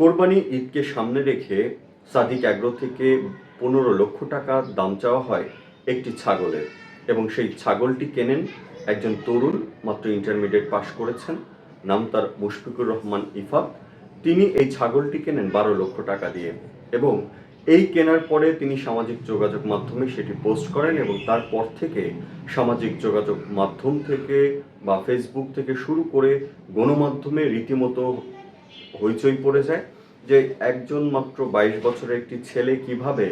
কোরবানি ঈদকে সামনে রেখে সাদিক অ্যাগ্রো থেকে পনেরো লক্ষ টাকা দাম চাওয়া হয় একটি ছাগলের। এবং সেই ছাগলটি কেনেন একজন তরুণ, মাত্র ইন্টারমিডিয়েট পাশ করেছেন, নাম তার মুশফিকুর রহমান ইফাত। তিনি এই ছাগলটি কেনেন বারো লক্ষ টাকা দিয়ে এবং এই কেনার পরে তিনি সামাজিক যোগাযোগ মাধ্যমে সেটি পোস্ট করেন এবং তারপর থেকে সামাজিক যোগাযোগ মাধ্যম থেকে বা ফেসবুক থেকে শুরু করে গণমাধ্যমে রীতিমতো হইচই পড়ে যায় যে একজন মাত্র বাইশ বছরের একটি ছেলে কীভাবে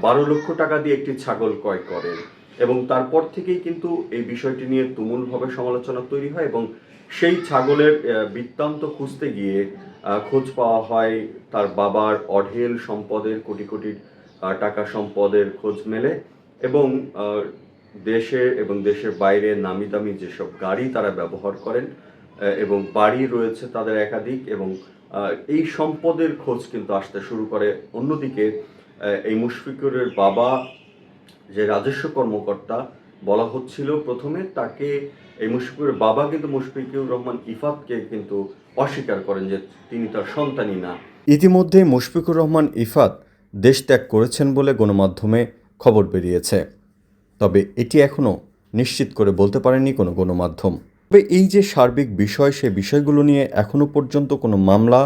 বারো লক্ষ টাকা দিয়ে একটি ছাগল ক্রয় করেন এবং তারপর থেকেই কিন্তু এই বিষয়টি নিয়ে তুমুলভাবে সমালোচনা তৈরি হয় এবং সেই ছাগলের বৃত্তান্ত খুঁজতে গিয়ে খোঁজ পাওয়া হয়, তার বাবার অঢেল সম্পদের, কোটি কোটি টাকা সম্পদের খোঁজ মেলে এবং দেশে এবং দেশের বাইরে নামি দামি যেসব গাড়ি তারা ব্যবহার করেন এবং বাড়ি রয়েছে তাদের একাধিক এবং এই সম্পদের খোঁজ কিন্তু আসতে শুরু করে। অন্যদিকে এই মুশফিকুরের বাবা যে রাজস্ব কর্মকর্তা বলা হচ্ছিল, প্রথমে তাকে এই মুশফিকুরের বাবা কিন্তু মুশফিকুর রহমান ইফাতকে কিন্তু অস্বীকার করেন যে তিনি তার সন্তানই না। ইতিমধ্যে মুশফিকুর রহমান ইফাত দেশ ত্যাগ করেছেন বলে গণমাধ্যমে খবর বেরিয়েছে। তবে এটি এখনও নিশ্চিত করে বলতে পারেনি কোনো গণমাধ্যম। তবে এই যে সার্বিক বিষয়, সে বিষয়গুলো নিয়ে এখনও পর্যন্ত কোনো মামলা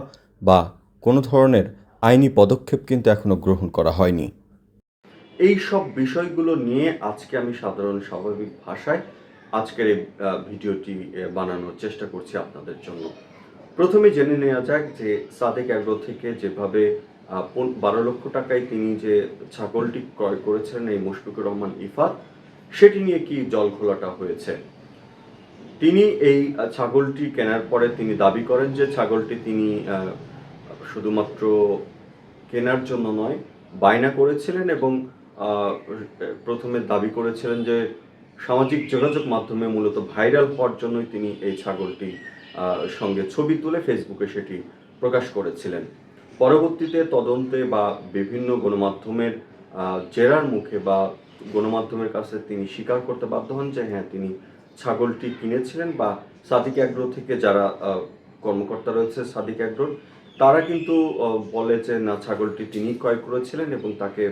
বা কোনো ধরনের আইনি পদক্ষেপ কিন্তু এখনও গ্রহণ করা হয়নি। এই সব বিষয়গুলো নিয়ে আজকে আমি সাধারণ স্বাভাবিক ভাষায় আজকের এই ভিডিওটি বানানোর চেষ্টা করছি আপনাদের জন্য। প্রথমে জেনে নেওয়া যাক যে সাদেক অ্যাগ্রো থেকে যেভাবে বারো লক্ষ টাকায় তিনি যে ছাগলটি ক্রয় করেছিলেন এই মুশফিকুর রহমান ইফাত, সেটি নিয়ে কি জল খোলাটা হয়েছে? তিনি এই ছাগলটি কেনার পরে তিনি দাবি করেন যে ছাগলটি তিনি শুধুমাত্র কেনার জন্য নয়, বায়না করেছিলেন এবং প্রথমে দাবি করেছিলেন যে সামাজিক যোগাযোগ মাধ্যমে মূলত ভাইরাল হওয়ার জন্যই তিনি এই ছাগলটি সঙ্গে ছবি তুলে ফেসবুকে সেটি প্রকাশ করেছিলেন। পরবর্তীতে তদন্তে বা বিভিন্ন গণমাধ্যমের জেরার মুখে বা গণমাধ্যমের কাছে তিনি স্বীকার করতে বাধ্য হন যে হ্যাঁ তিনি ছাগলটি কিনেছিলেন বা সাদিক অ্যাগ্রো থেকে যারা কর্মকর্তা রয়েছে সাদিক অ্যাগ্রোর, তারা কিন্তু বলে যে না, ছাগলটি তিনি ক্রয় করেছিলেন এবং তাকে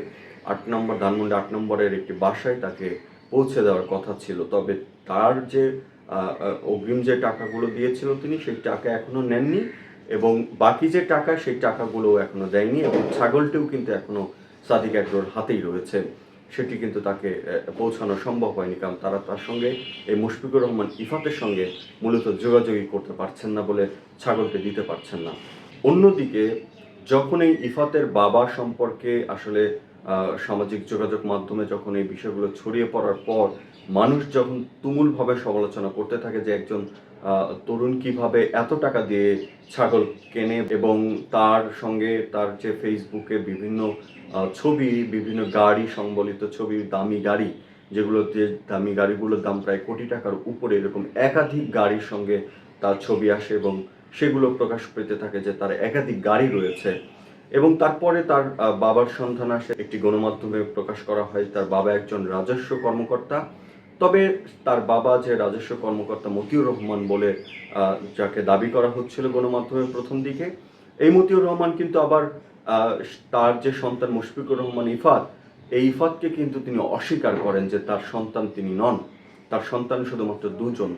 আট নম্বর, ধানমন্ডি আট নম্বরের একটি বাসায় তাকে পৌঁছে দেওয়ার কথা ছিল। তবে তার যে অগ্রিম যে টাকাগুলো দিয়েছিল তিনি, সেই টাকা এখনও নেননি এবং বাকি যে টাকা, সেই টাকাগুলো এখনও দেয়নি এবং ছাগলটিও কিন্তু এখনও সাদিক অ্যাগ্রোর হাতেই রয়েছে। সেটি কিন্তু তাকে পৌঁছানো সম্ভব হয়নি কারণ তারা তার সঙ্গে, এই মুশফিকুর রহমান ইফাতের সঙ্গে মূলত যোগাযোগই করতে পারছেন না বলে ছাগলকে দিতে পারছেন না। অন্যদিকে যখন এই ইফাতের বাবা সম্পর্কে আসলে সামাজিক যোগাযোগ মাধ্যমে যখন এই বিষয়গুলো ছড়িয়ে পড়ার পর, মানুষ যখন তুমুলভাবে সমালোচনা করতে থাকে যে একজন তরুণ কীভাবে এত টাকা দিয়ে ছাগল কেনে এবং তার সঙ্গে তার যে ফেসবুকে বিভিন্ন ছবি, বিভিন্ন গাড়ি সংবলিত ছবি, দামি গাড়ি যেগুলোতে দামি গাড়িগুলোর দাম প্রায় কোটি টাকার উপরে, এরকম একাধিক গাড়ির সঙ্গে তার ছবি আসে এবং সেগুলো প্রকাশ পেতে থাকে যে তার একাধিক গাড়ি রয়েছে। এবং তারপরে তার বাবার সন্ধান আসে। একটি গণমাধ্যমে প্রকাশ করা হয়, তার বাবা একজন রাজস্ব কর্মকর্তা। তবে তার বাবা যে রাজস্ব কর্মকর্তা মতিউর রহমান বলে যাকে দাবি করা হচ্ছিল গণমাধ্যমের প্রথম দিকে, এই মতিউর রহমান কিন্তু আবার তার যে সন্তান মুশফিকুর রহমান ইফাত, এই ইফাতকে কিন্তু তিনি অস্বীকার করেন যে তার সন্তান তিনি নন। তার সন্তান শুধুমাত্র দুজন।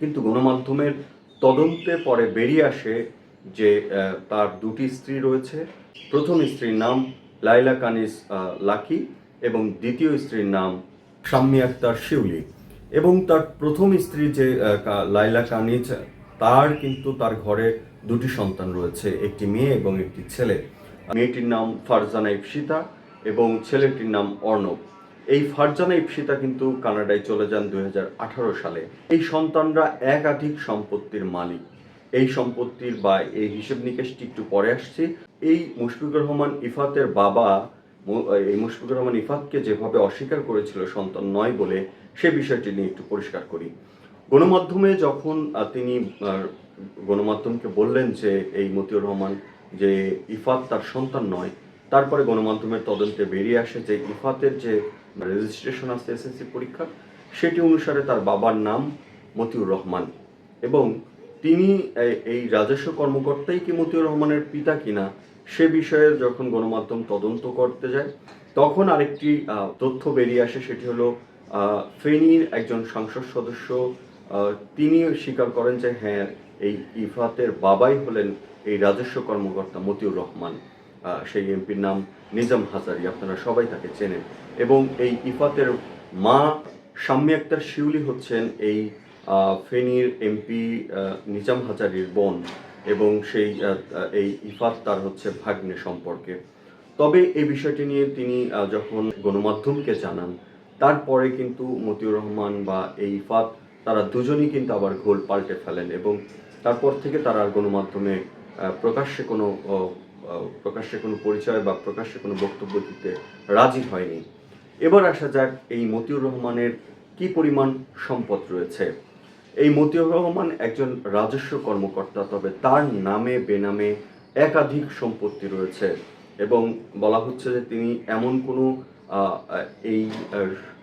কিন্তু গণমাধ্যমের তদন্তে পরে বেরিয়ে আসে যে তার দুটি স্ত্রী রয়েছে। প্রথম স্ত্রীর নাম লাইলা কানিস লাকি এবং দ্বিতীয় স্ত্রীর নাম শাম্মী আক্তার শিউলি। এবং তার প্রথম স্ত্রী যে লাইলা কানিজ, তার কিন্তু তার ঘরে দুটি সন্তান রয়েছে, একটি মেয়ে এবং একটি ছেলে। মেয়েটির নাম ফারজানা ইপসিতা এবং ছেলেটির নাম অর্ণব। এই ফারজানা ইপসিতা কিন্তু কানাডায় চলে যান দুই হাজার আঠারো সালে। এই সন্তানরা একাধিক সম্পত্তির মালিক। এই সম্পত্তির বা এই হিসেব নিকেশটি একটু পরে আসছে। এই মুশফিকুর রহমান ইফাতের বাবা এই মুশফিকুর রহমান ইফাতকে যেভাবে অস্বীকার করেছিল সন্তান নয় বলে সে বিষয়টি নিয়ে একটু পরিষ্কার করি। গণমাধ্যমে যখন তিনি গণমাধ্যমকে বললেন যে এই মতিউর রহমান যে ইফাত তার সন্তান নয়, তারপরে গণমাধ্যমের তদন্তে বেরিয়ে আসে যে ইফাতের যে রেজিস্ট্রেশন আছে এসএসসি পরীক্ষা সেটি অনুসারে তার বাবার নাম মতিউর রহমান। এবং তিনি এই রাজস্ব কর্মকর্তাই কি মতিউর রহমানের পিতা কিনা সে বিষয়ে যখন গণমাধ্যম তদন্ত করতে যায়, তখন আরেকটি তথ্য বেরিয়ে আসে, সেটি হলো ফেনীর একজন সংসদ সদস্য তিনি স্বীকার করেন যে হ্যাঁ এই ইফাতের বাবাই হলেন এই রাজস্ব কর্মকর্তা মতিউর রহমান সেই এমপির নাম নিজাম হাজারি, আপনারা সবাই তাকে চেনেন। এবং এই ইফাতের মা শাম্মী আক্তার শিউলি হচ্ছেন এই ফেনীর এমপি নিজাম হাজারির বোন। এবং সেই এই ইফাত তার হচ্ছে ভাগ্নে সম্পর্কে। তবে এই বিষয়টি নিয়ে তিনি যখন গণমাধ্যমকে জানান, তারপরে কিন্তু মতিউর রহমান বা এই ইফাত তারা দুজনই কিন্তু আবার ঘোল পাল্টে ফেলেন এবং তারপর থেকে তারা আর গণমাধ্যমে প্রকাশ্যে কোনো প্রকাশ্যে কোনো পরিচয় বা প্রকাশ্যে কোনো বক্তব্য দিতে রাজি হয়নি। এবার আসা যাক এই মতিউর রহমানের কি পরিমাণ সম্পদ রয়েছে। এই মতিউর রহমান একজন রাজস্ব কর্মকর্তা, তবে তার নামে, বেনামে একাধিক সম্পত্তি রয়েছে এবং বলা হচ্ছে যে তিনি এমন কোনো এই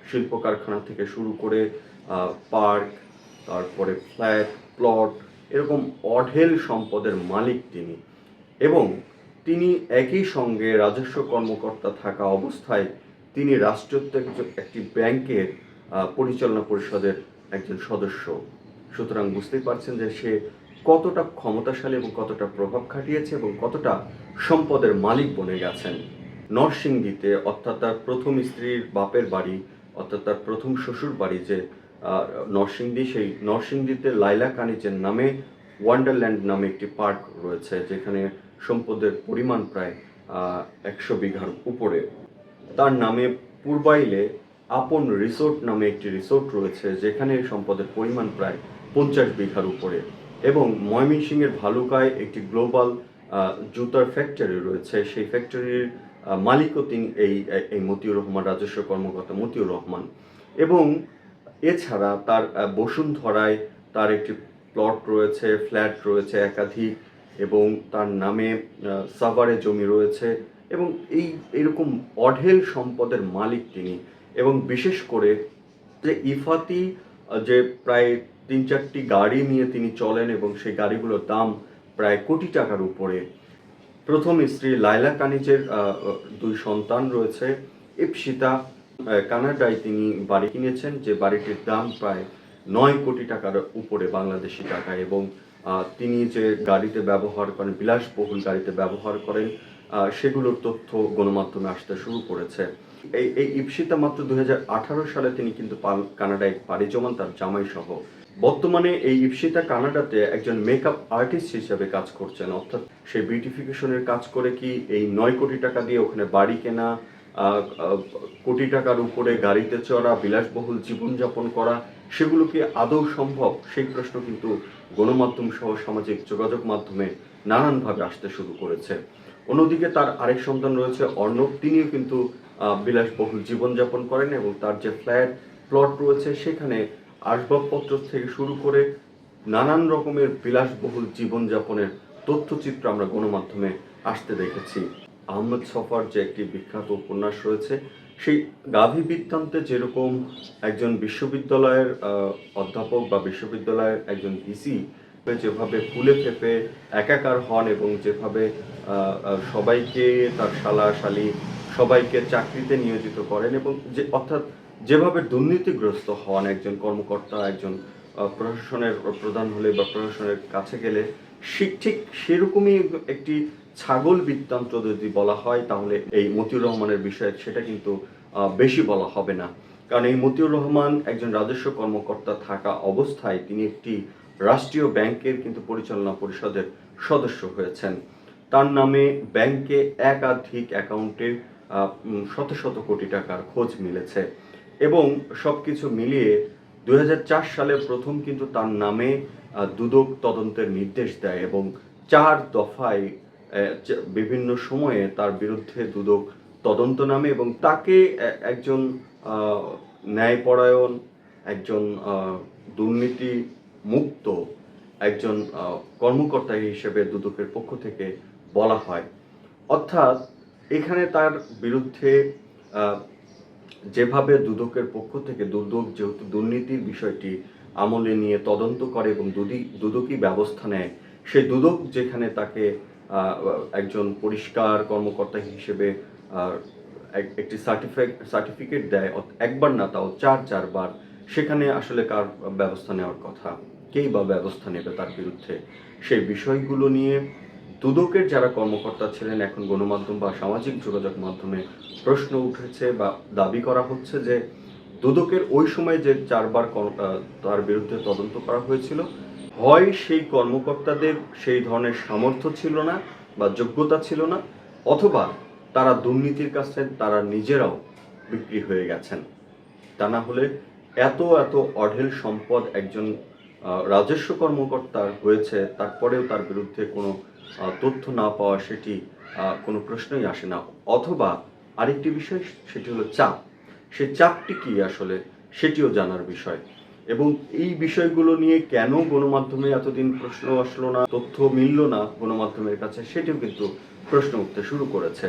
শিল্প কারখানা থেকে শুরু করে পার্ক, তারপরে ফ্ল্যাট, প্লট, এরকম অঢেল সম্পদের মালিক তিনি এবং তিনি একই সঙ্গে রাজস্ব কর্মকর্তা থাকা অবস্থায় তিনি রাষ্ট্রত্ব একটি ব্যাংকের পরিচালনা পরিষদের একজন সদস্য। সুতরাং বুঝতেই পারছেন যে সে কতটা ক্ষমতাশালী এবং কতটা প্রভাব খাটিয়েছে এবং কতটা সম্পদের মালিক বনে গেছেন। নরসিংদীতে অর্থাৎ তার প্রথম স্ত্রীর বাপের বাড়ি, অর্থাৎ তার প্রথম শ্বশুর বাড়ি যে নরসিংদী, সেই নরসিংদীতে লাইলা কানিজের নামে ওয়ান্ডারল্যান্ড নামে একটি পার্ক রয়েছে, যেখানে সম্পদের পরিমাণ প্রায় একশো বিঘার উপরে। তার নামে পূর্বাইলে আপন রিসোর্ট নামে একটি রিসোর্ট রয়েছে, যেখানে সম্পদের পরিমাণ প্রায় পঞ্চাশ বিঘার উপরে। এবং ময়মনসিংহের ভালুকায় একটি গ্লোবাল জুতার ফ্যাক্টরি রয়েছে। সেই ফ্যাক্টরির মালিকও তিনি, এই এই মতিউর রহমান, রাজস্ব কর্মকর্তা মতিউর রহমান। এবং এছাড়া তার বসুন্ধরায় তার একটি প্লট রয়েছে ফ্ল্যাট রয়েছে একাধিক, এবং তার নামে সাভারে জমি রয়েছে। এবং এই, এরকম অঢেল সম্পদের মালিক তিনি। এবং বিশেষ করে যে ইফাতি যে প্রায় তিন চারটি গাড়ি নিয়ে তিনি চলেন এবং সেই গাড়িগুলোর দাম প্রায় কোটি টাকার উপরে। প্রথম স্ত্রী লাইলা কানিজের দুই সন্তান রয়েছে, ইপসিতা কানাডায় তিনি বাড়ি কিনেছেন, যে বাড়িটির দাম প্রায় নয় কোটি টাকার উপরে বাংলাদেশি টাকা এবং তিনি যে গাড়িতে ব্যবহার করেন, বিলাসবহুল গাড়িতে ব্যবহার করেন সেগুলোর তথ্য গণমাধ্যমে আসতে শুরু করেছে। এই এই ইপসিতা মাত্র দুই হাজার আঠারো সালে তিনি কিন্তু কানাডায় পাড়ি জমান তার জামাই সহ বর্তমানে এই ইপসিতা কানাডাতে একজন মেকআপ আর্টিস্ট হিসেবে কাজ করছেন। অর্থাৎ সেই বিউটিফিকেশনের কাজ করে কি এই নয় কোটি টাকা দিয়ে ওখানে বাড়ি কেনা কোটি টাকার উপরে গাড়িতে চড়া, বিলাসবহুল জীবনযাপন করা, সেগুলো কি আদৌ সম্ভব? সেই প্রশ্ন কিন্তু গণমাধ্যম সহ সামাজিক যোগাযোগ মাধ্যমে নানানভাবে আসতে শুরু করেছে। অন্যদিকে তার আরেক সন্তান রয়েছে, অর্ণব। তিনিও কিন্তু বিলাসবহুল জীবনযাপন করেন এবং তার যে ফ্ল্যাট প্লট রয়েছে, সেখানে আসবাবপত্র থেকে শুরু করে নানান রকমের বিলাসবহুল জীবনযাপনের তথ্যচিত্র আমরা গণমাধ্যমে আসতে দেখেছি। আহমদ সফার যে একটি বিখ্যাত উপন্যাস রয়েছে, সেই গাভী বৃত্তান্তে যেরকম একজন বিশ্ববিদ্যালয়ের অধ্যাপক বা বিশ্ববিদ্যালয়ের একজন ভিসি যেভাবে ফুলে ফেপে একাকার হন এবং যেভাবে সবাইকে তার শালা শালি সবাইকে চাকরিতে নিয়োজিত করেন এবং যে অর্থাৎ যেভাবে দুর্নীতিগ্রস্ত হন একজন কর্মকর্তা একজন প্রশাসনের প্রধান হলে বা প্রশাসনের কাছে গেলে ঠিক সেরকমই একটি ছাগল বৃত্তান্ত যদি বলা হয় তাহলে এই মতিউর রহমানের বিষয়ে সেটা কিন্তু বেশি বলা হবে না। কারণ এই মতিউর রহমান একজন রাজস্ব কর্মকর্তা থাকা অবস্থায় তিনি একটি রাষ্ট্রীয় ব্যাংকের কিন্তু পরিচালনা পরিষদের সদস্য হয়েছেন। তার নামে ব্যাংকে একাধিক অ্যাকাউন্টে আহ, উম, শত শত কোটি টাকার খোঁজ মিলেছে। এবং সবকিছু মিলিয়ে দু হাজার চার সালে প্রথম কিন্তু তার নামে দুদক তদন্তের নির্দেশ দেয় এবং চার দফায় বিভিন্ন সময়ে তার বিরুদ্ধে দুদক তদন্ত নামে এবং তাকে একজন ন্যায়পরায়ণ, একজন দুর্নীতি মুক্ত একজন কর্মকর্তা হিসেবে দুদকের পক্ষ থেকে বলা হয়। অর্থাৎ এখানে তার বিরুদ্ধে যেভাবে দুদকের পক্ষ থেকে দুদক যেহেতু দুর্নীতির বিষয়টি আমলে নিয়ে তদন্ত করে এবং দুদি দুদকই ব্যবস্থা নেয়, সেই দুদক যেখানে তাকে একজন পরিষ্কার কর্মকর্তা হিসেবে এক- একটি সার্টিফিকেট সার্টিফিকেট দেয় একবার না, তাও চার চারবার, সেখানে আসলে কার ব্যবস্থা নেওয়ার কথা? কেই বা ব্যবস্থা নেবে তার বিরুদ্ধে? সেই বিষয়গুলো নিয়ে দুদকের যারা কর্মকর্তা ছিলেন, এখন গণমাধ্যম বা সামাজিক যোগাযোগ মাধ্যমে প্রশ্ন উঠেছে বা দাবি করা হচ্ছে যে দুদকের ওই সময় যে চারবার তার বিরুদ্ধে তদন্ত করা হয়েছিল, হয় সেই কর্মকর্তাদের সেই ধরনের সামর্থ্য ছিল না বা যোগ্যতা ছিল না, অথবা তারা দুর্নীতির কাছে তারা নিজেরাও বিক্রি হয়ে গেছেন। তা না হলে এত এত অঢেল সম্পদ একজন রাজস্ব কর্মকর্তার হয়েছে, তারপরেও তার বিরুদ্ধে কোনো তথ্য না পাওয়া সেটি কোনো প্রশ্নই আসে না। অথবা আরেকটি বিষয়, সেটি হলো চাপ। সে চাপটি কি আসলে, সেটিও জানার বিষয়। এবং এই বিষয়গুলো নিয়ে কেন গণমাধ্যমে এতদিন প্রশ্ন আসলো না, তথ্য মিলল না গণমাধ্যমের কাছে, সেটিও কিন্তু প্রশ্ন উঠতে শুরু করেছে।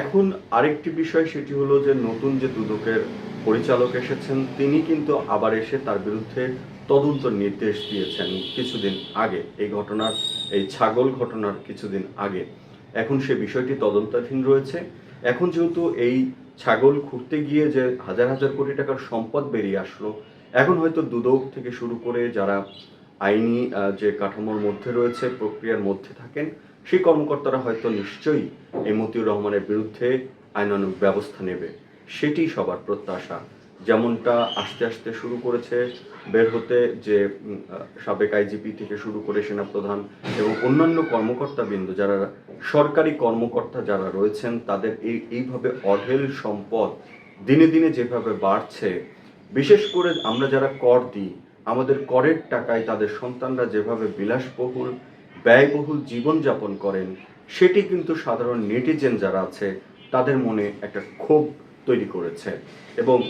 এখন আরেকটি বিষয়, সেটি হলো যে নতুন যে দুদকের পরিচালক এসেছেন, তিনি কিন্তু আবার এসে তার বিরুদ্ধে তদন্ত নির্দেশ দিয়েছেন কিছুদিন আগে। এই ঘটনার, এই ছাগল ঘটনার কিছুদিন আগে। এখন সে বিষয়টি তদন্তাধীন রয়েছে। এখন যেহেতু এই ছাগল খুঁড়তে গিয়ে যে হাজার হাজার কোটি টাকার সম্পদ বেরিয়ে আসলো, এখন হয়তো দুদক থেকে শুরু করে যারা আইনি যে কাঠামোর মধ্যে রয়েছে, প্রক্রিয়ার মধ্যে থাকেন সেই কর্মকর্তারা হয়তো নিশ্চয়ই এই মতিউর রহমানের বিরুদ্ধে আইনানুগ ব্যবস্থা নেবে। সেটি সবার প্রত্যাশা। যেমনটা আস্তে আস্তে শুরু করেছে বের হতে যে সাবেক আইজিপি থেকে শুরু করে সেনাপ্রধান এবং অন্যান্য কর্মকর্তাবৃন্দ যারা সরকারি কর্মকর্তা যারা রয়েছেন, তাদের এই, এইভাবে অঢেল সম্পদ দিনে দিনে যেভাবে বাড়ছে, বিশেষ করে আমরা যারা কর দিই, আমাদের করের টাকায় তাদের সন্তানরা যেভাবে বিলাসবহুল ব্যয়বহুল জীবনযাপন করেন, সেটি কিন্তু সাধারণ নেটিজেন যারা আছে, তাদের মনে একটা ক্ষোভ তৈরি করেছে। এবং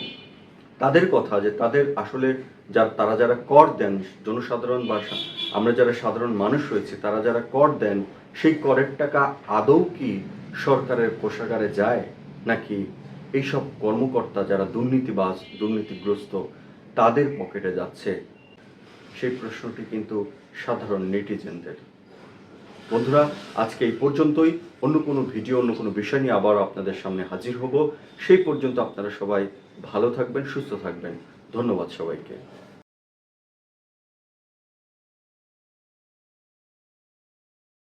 তাদের কথা যে তাদের আসলে যা, তারা যারা কর দেন, জনসাধারণ বা আমরা যারা সাধারণ মানুষ রয়েছে তারা যারা কর দেন, সেই করের টাকা আদৌ কি সরকারের কোষাগারে যায়? নাকি এইসব কর্মকর্তা যারা দুর্নীতিবাজ, দুর্নীতিগ্রস্ত, তাদের পকেটে যাচ্ছে? সেই প্রশ্নটি কিন্তু সাধারণ নেটিজেনদের। বন্ধুরা, আজকে এই পর্যন্তই। অন্য কোনো ভিডিও, অন্য কোনো বিষয় নিয়ে আবার আপনাদের সামনে হাজির হব। সেই পর্যন্ত আপনারা সবাই ভালো থাকবেন, সুস্থ থাকবেন। ধন্যবাদ সবাইকে।